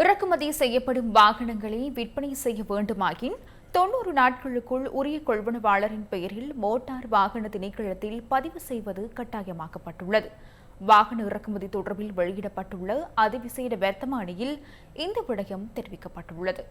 இறக்குமதி செய்யப்படும் வாகனங்களை விற்பனை செய்ய வேண்டுமாயின் தொன்னூறு நாட்களுக்குள் உரிய கொள்வனவாளரின் பெயரில் மோட்டார் வாகன திணைக்களத்தில் பதிவு செய்வது கட்டாயமாக்கப்பட்டுள்ளது. வாகன இறக்குமதி தொடர்பில் வெளியிடப்பட்டுள்ள அதிவிசேட வர்த்தமானியில் இந்த விடயம் தெரிவிக்கப்பட்டுள்ளது.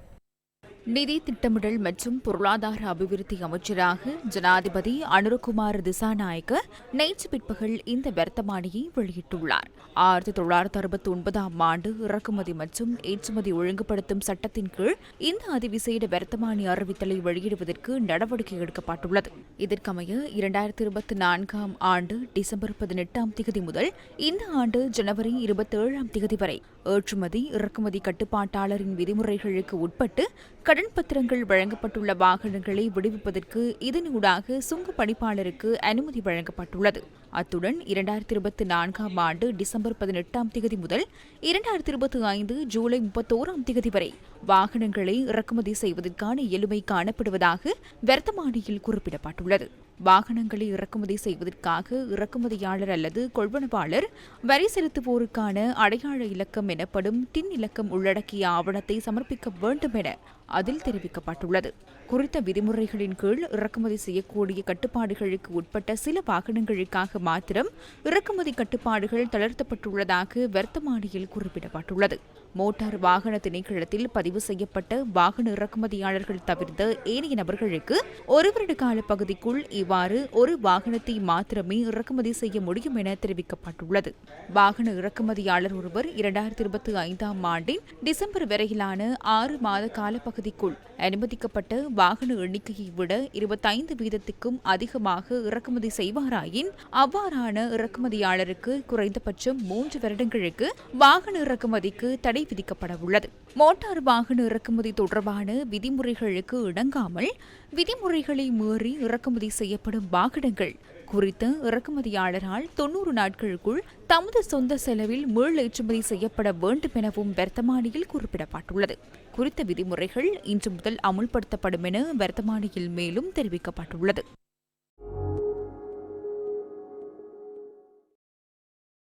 நிதி திட்டமிடல் மற்றும் பொருளாதார அபிவிருத்தி அமைச்சராக ஜனாதிபதி அனுருகுமார் திசாநாயக்க நேற்று பிற்பகல் இந்த வர்த்தமானியை வெளியிட்டுள்ளார். ஆயிரத்தி தொள்ளாயிரத்தி அறுபத்தி ஒன்பதாம் ஆண்டு இறக்குமதி மற்றும் ஏற்றுமதி ஒழுங்குபடுத்தும் சட்டத்தின் கீழ் இந்த அதிவிசேட வர்த்தமானி அறிவித்தலை வெளியிடுவதற்கு நடவடிக்கை எடுக்கப்பட்டுள்ளது. இதற்கமைய இரண்டாயிரத்தி இருபத்தி நான்காம் ஆண்டு டிசம்பர் பதினெட்டாம் திகதி முதல் இந்த ஆண்டு ஜனவரி இருபத்தி ஏழாம் திகதி வரை ஏற்றுமதி இறக்குமதி கட்டுப்பாட்டாளரின் விதிமுறைகளுக்கு உட்பட்டு கடன் பத்திரங்கள் வழங்கப்பட்டுள்ள வாகனங்களை விடுவிப்பதற்கு இதனூடாக சுங்க பணிப்பாளருக்கு அனுமதி வழங்கப்பட்டுள்ளது. அத்துடன் இரண்டாயிரத்தி இருபத்தி நான்காம் ஆண்டு டிசம்பர் பதினெட்டாம் தேதி முதல் இரண்டாயிரத்தி இருபத்தி ஐந்து ஜூலை முப்பத்தோராம் தேதி வரை வாகனங்களை இறக்குமதி செய்வதற்கான இயலுமை காணப்படுவதாக வர்த்தமானியில் குறிப்பிடப்பட்டுள்ளது. வாகனங்களை இறக்குமதி செய்வதற்காக இறக்குமதியாளர் அல்லது கொள்வனவாளர் வரி செலுத்துவோருக்கான அடையாள இலக்கம் எனப்படும் டின் இலக்கம் உள்ளடக்கிய ஆவணத்தை சமர்ப்பிக்க வேண்டும் என அதில் தெரிவிக்கப்பட்டுள்ளது. குறித்த விதிமுறைகளின் கீழ் இறக்குமதி செய்யக்கூடிய கட்டுப்பாடுகளுக்கு உட்பட்ட சில வாகனங்களுக்காக மாத்திரம் இறக்குமதி கட்டுப்பாடுகள் தளர்த்தப்பட்டுள்ளதாக வர்த்தமானியில் குறிப்பிடப்பட்டுள்ளது. மோட்டார் வாகன திணைக்களத்தில் பதிவு செய்யப்பட்ட வாகன இறக்குமதியாளர்கள் தவிர்த்த ஏனைய நபர்களுக்கு ஒரு வருட கால பகுதிக்குள் இவ்வாறு ஒரு வாகனத்தை மாத்திரமே இறக்குமதி செய்ய முடியும் என தெரிவிக்கப்பட்டுள்ளது. வாகன இறக்குமதியாளர் ஒருவர் இரண்டாயிரத்தி இருபத்தி ஐந்தாம் ஆண்டின் டிசம்பர் வரையிலான ஆறு மாத காலப்பகுதிக்குள் அனுமதிக்கப்பட்ட வாகன எண்ணிக்கையை விட இருபத்தைந்து வீதத்துக்கும் அதிகமாக இறக்குமதி செய்வாராயின் அவ்வாறான இறக்குமதியாளருக்கு குறைந்தபட்சம் மூன்று வருடங்களுக்கு வாகன இறக்குமதிக்கு தடை விதிக்கப்பட உள்ளது மோட்டார் வாகன இறக்குமதி தொடர்பான விதிமுறைகளுக்கு இணங்காமல் விதிமுறைகளை மீறி இறக்குமதி செய்யப்படும் வாகனங்கள் குறித்த இறக்குமதியாளரால் தொன்னூறு நாட்களுக்குள் தமது சொந்த செலவில் மீள் ஏற்றுமதி செய்யப்பட வேண்டும் எனவும் வர்த்தமானியில் குறிப்பிடப்பட்டுள்ளது. குறித்த விதிமுறைகள் இன்று முதல் அமுல்படுத்தப்படும் என வர்த்தமானியில் மேலும் தெரிவிக்கப்பட்டுள்ளது.